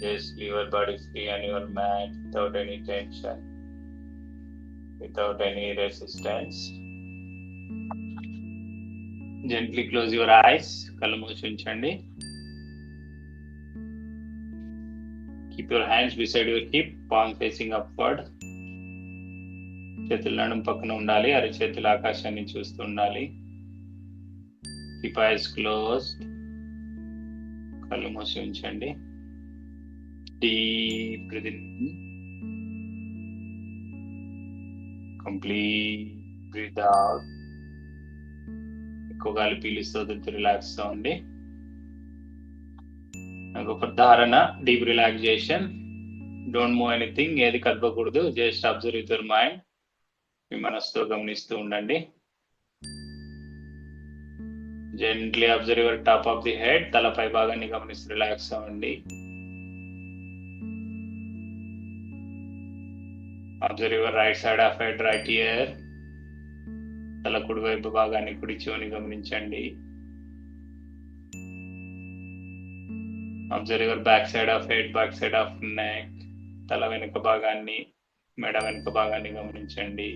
just leave your body free on your mat without any tension, without any resistance. Gently close your eyes. కళ్ళు మూసి ఉంచండి keep your hands beside your hip palm facing upward చేతులు నడుము పక్కన ఉండాలి అరి చేతులు ఆకాశాన్ని చూస్తూ ఉండాలి కీప్ ఐస్ క్లోజ్డ్ కళ్ళు మూసి ఉంచండి deep breathing complete breathe out. ఎక్కువ గాలి పీలుస్తూ రిలాక్స్ అవ్వండి ఒక ధారణ deep relaxation. Don't move anything ఏది కదపకూడదు జస్ట్ అబ్జర్వ్ యువర్ మైండ్. మీ మనసుతో గమనిస్తూ ఉండండి. Gently observe your top of the head తలపై భాగాన్ని గమనిస్తూ రిలాక్స్ అవ్వండి. Observe your right side of head right ear తల కుడివైపు భాగాన్ని కుడి చెవుని గమనించండి. Observe your back side of head back side of neck తల వెనుక భాగాన్ని మెడ వెనుక భాగాన్ని గమనించండి.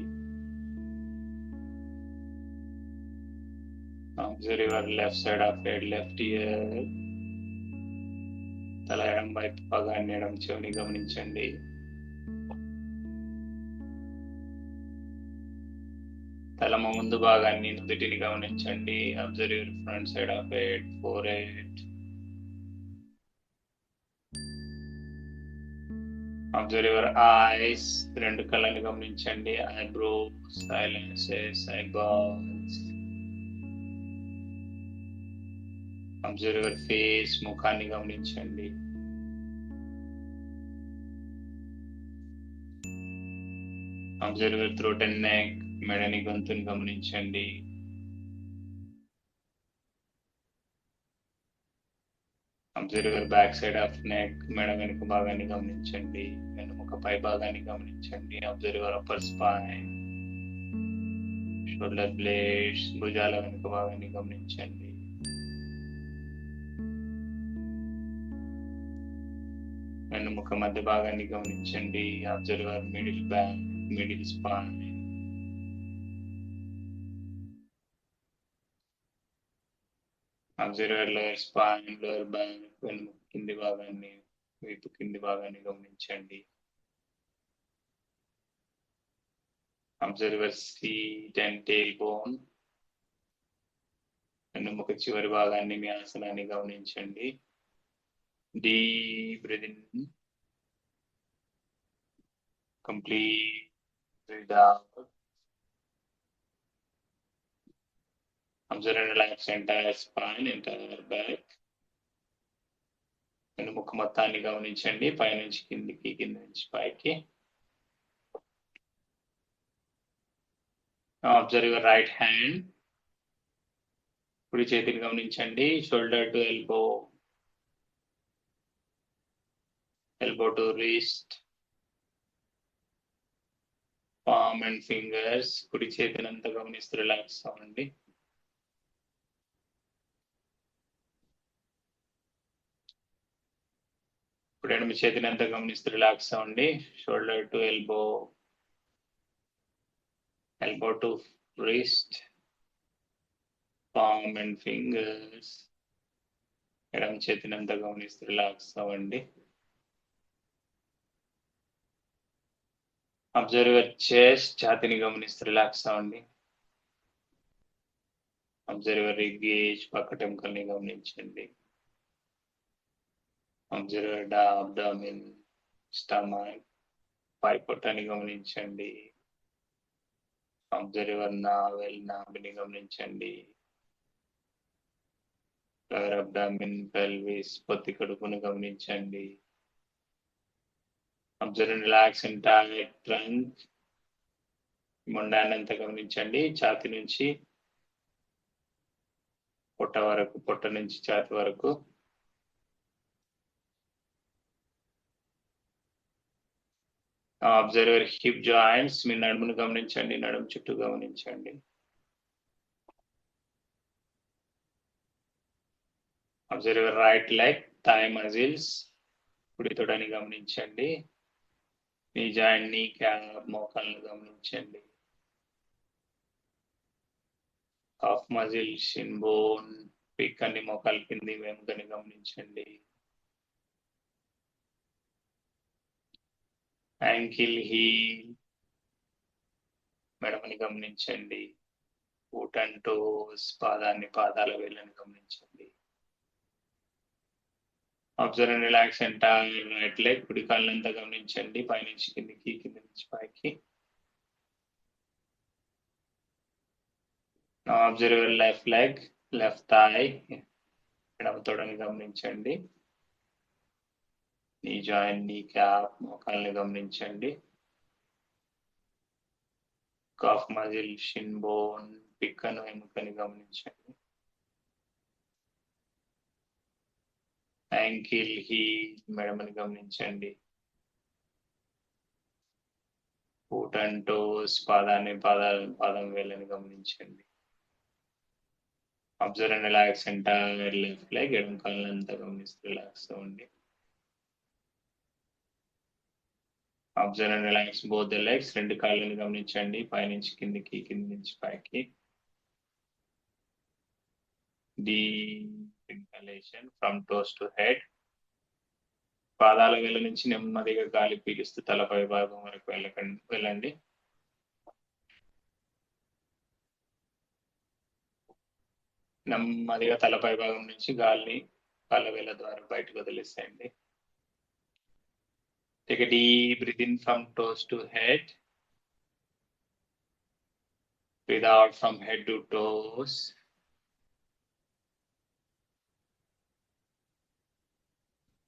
Observe your left side of head left ear తల ఎడం వైపు భాగాన్ని ఎడం చెవిని గమనించండి. తల ముందు భాగాన్ని నుదుటిని గమనించండి. Observe your front side of head forehead observe your eyes రెండు కళ్ళని గమనించండి. Eyebrow silences eyeballs observe your face ముఖాన్ని గమనించండి. Observe your throat and neck మెడని గొంతుని గమనించండి. Observe back side of neck మెడ వెనుక భాగాన్ని గమనించండి. వెనుముక పై భాగాన్ని గమనించండి. Observe upper spine shoulder blades భుజాల వెనుక భాగాన్ని గమనించండి. వెన్నుముక మధ్య భాగాన్ని గమనించండి. Observe middle back middle spine observer lower spine lower back కింది భాగాన్ని వీపు కింది భాగాన్ని గమనించండి. Observer seat and tail bone. వెన్నుముక చివరి భాగాన్ని మీ ఆసనాన్ని గమనించండి. Deep breathing complete. Out Observe and relax entire spine, entire back. వెనుముక మొత్తాన్ని గమనించండి. పైనుంచి కిందికి కింద నుంచి పైకి. అబ్జర్వ్ యువర్ రైట్ హ్యాండ్ కుడి చేతిని గమనించండి. Shoulder to elbow elbow to wrist palm and fingers కుడి చేతిని అంతా గమనిస్తూ రిలాక్స్ అవ్వండి. ఇప్పుడు ఎడమ చేతిని ఎంత గమనిస్తూ రిలాక్స్ అవ్వండి shoulder to elbow elbow to wrist palm and fingers ఎడమ చేతిని అంతా గమనిస్తూ రిలాక్స్ అవ్వండి అబ్జర్వ్ చెస్ట్ ఛాతిని గమనిస్తూ రిలాక్స్ అవ్వండి అబ్జర్వర్ రిగేజ్ పక్కటెంకల్ని గమనించండి. అబ్జర్వ్ అబ్డామిన్ స్టమక్ పై పొట్టని గమనించండి అబ్జర్వ్ నావెల్ నాభిని గమనించండి. లోయర్ అబ్డామిన్ పెల్విస్ పొత్తి కడుపును గమనించండి. అబ్జర్వ్ రిలాక్స్ ఎంటైర్ ట్రంక్ మొండాన్ని గమనించండి. ఛాతి నుంచి పొట్ట వరకు పొట్ట నుంచి ఛాతి వరకు అబ్జర్వర్ హిప్ జాయింట్స్ మీ నడుమును గమనించండి నడుము చుట్టూ గమనించండి. Observer right leg thigh muscles కుడి తొడని గమనించండి. నీ జాయింట్ నీ క్యాప్ మోకాలను గమనించండి. హాఫ్ మజిల్ షిన్ బోన్ పిక్ అన్ని మోకాల కింది వెనుకని గమనించండి. యాంకిల్ హీల్ మెడమని గమనించండి. ఫుట్ టోస్ పాదాన్ని పాదాల వేళ్ళని గమనించండి. Observe and relax entire right leg కుడి కాళ్ళంతా గమనించండి. పైనుంచి కిందికి కింద నుంచి పైకి. Observe left leg left thigh ఎడమ తోడని గమనించండి. నీ జాయిన్ నీ క్యాప్ మోకాల్ని గమనించండి. కాఫ్ మజిల్ షిన్ బోన్ పిక్కను ఎముకని గమనించండి. యాంకిల్ హీ మెడమని గమనించండి. ఫూట్ అండ్ టోస్ పాదాన్ని పాదాల పాదం వేళ్ళని గమనించండి. Observe and relax entire left leg ఎడమ కాళ్ళంతా గమనిస్తూ రిలాక్స్ ఉండి observe and relax both the legs రెండు కాళ్ళని గమనించండి. పైనుంచి కిందికి కింది నుంచి పైకి. Deep inhalation from toes to head పాదాల వేల నుంచి నెమ్మదిగా గాలి పీలుస్తూ తలపై భాగం వరకు వెళ్ళకండి వెళ్ళండి. నెమ్మదిగా తలపై భాగం నుంచి గాలిని కాళ్ళ వేల ద్వారా బయటకు వదిలేసేయండి. Take a deep breath in from toes to head. Breathe out from head to toes.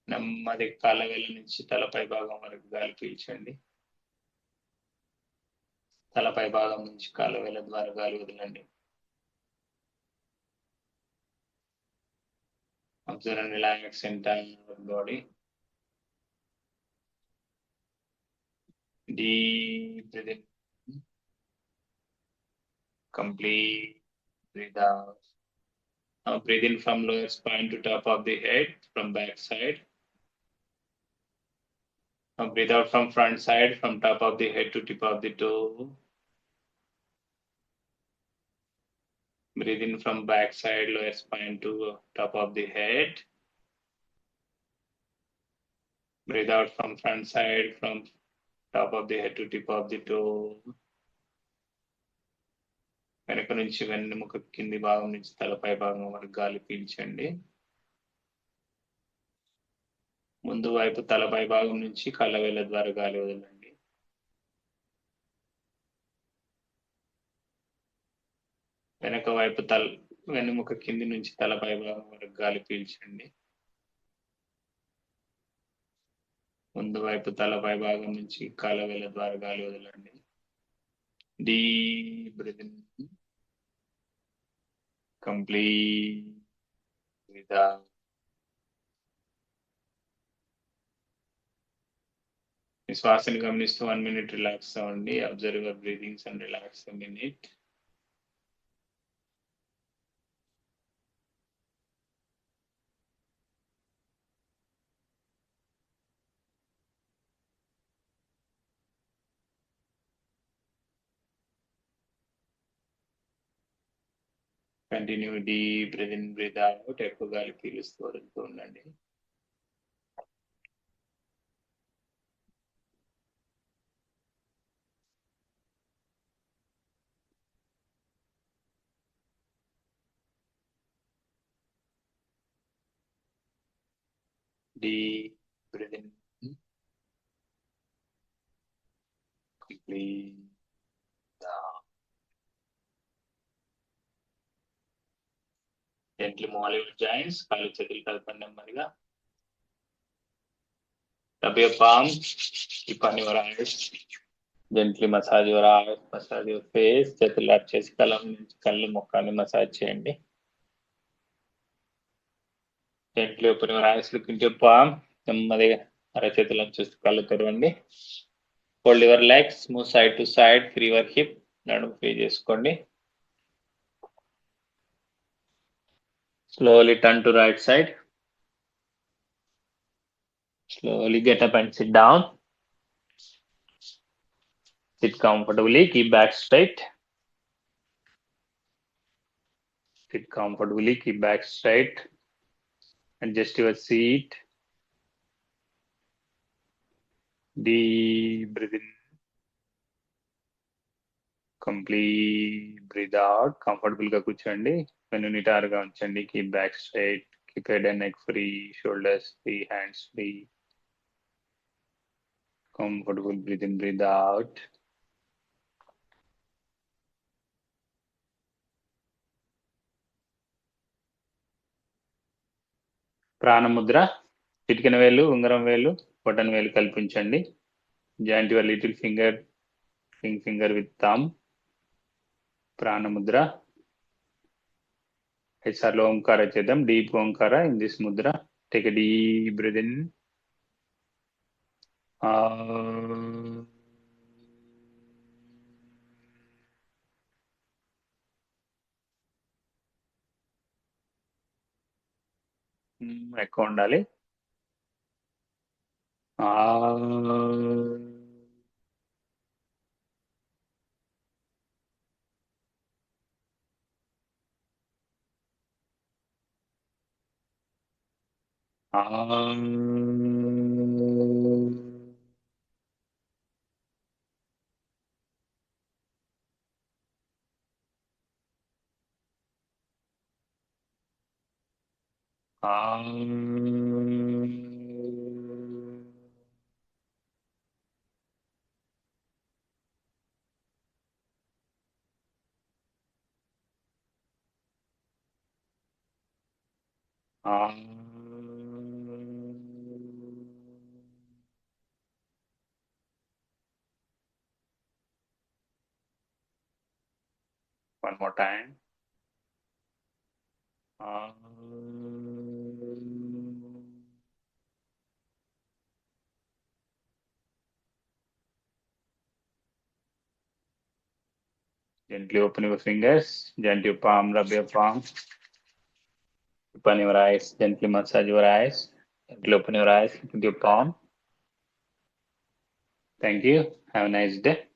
నెమ్మది కాళ్ళవేళ్ళ నుంచి తలపై భాగం వరకు గాలి పీల్చండి తలపై భాగం నుంచి కాలవేల ద్వారా గాలి వదలండి observe and relax entire body Deep breath in. Complete. Breathe out. Now breathe in from lower spine to top of the head, from back side. Now breathe out from front side, from top of the head to tip of the toe. Breathe in from back side, lower spine to top of the head. Breathe out from front side, from top of the head to tip of the toe వెనక నుంచి వెన్నెముక కింది భాగం నుంచి తలపై భాగం వరకు గాలి పీల్చండి. ముందు వైపు తలపై భాగం నుంచి కళ్ళవేళ్ళ ద్వారా గాలి వదలండి. వెనక వైపు తల వెన్నెముక కింది నుంచి తలపై భాగం వరకు గాలి పీల్చండి. ముందు వైపు తలపై భాగం నుంచి కాలవేల ద్వారా గాలి వదలండి. Deep breathing. కంప్లీట్ మీ శ్వాసని గమనిస్తూ వన్ మినిట్ రిలాక్స్ అవ్వండి. Observe your breathings and relax minute. Continue deep breath in breath out ఎక్కువ గాలి పీలుస్తూ వదులుతూ ఉండండి deep breath in. Complete down. Gently mollywed joints కాలు చేతులు కలపండి నెమ్మదిగా rub your palm upon gently massage your eyes massage your face చేతులు up చేసి కలం నుంచి కళ్ళు ముఖాన్ని మసాజ్ చేయండి gently open your eyes look into palm నెమ్మదిగా అరచేతులను చూసి కళ్ళు తెరవండి hold your legs move side to side free your hip నడుపు ఫ్రీ చేసుకోండి Slowly turn to right side Slowly get up and sit down. Sit comfortably, keep back straight. Sit comfortably, keep back straight. Adjust your seat. Deep breathe in. Complete breathe out. Comfortable గా కూర్చోండి వెన్ను ఉంచండి keep back straight keep head and neck free shoulders free hands free. Comfortable breath in breath out ప్రాణముద్ర చిటికెన వేలు ఉంగరం వేలు బటన్ వేలు కల్పించండి. Joint your little finger ring finger with thumb. ప్రాణముద్ర ఎస్ఆర్లో ఓంకార చేద్దాం. డీప్ ఓంకార ఇన్ దిస్ ముద్ర. టేక్ డీ డీప్ ఇన్ ఎక్కువ ఉండాలి. ఆ あー。あー。あ。One more time. Uh, gently open your fingers, gently palm, rub your palm. Open your eyes, gently massage your eyes. Gently open your eyes with your palm. Thank you. Have a nice day.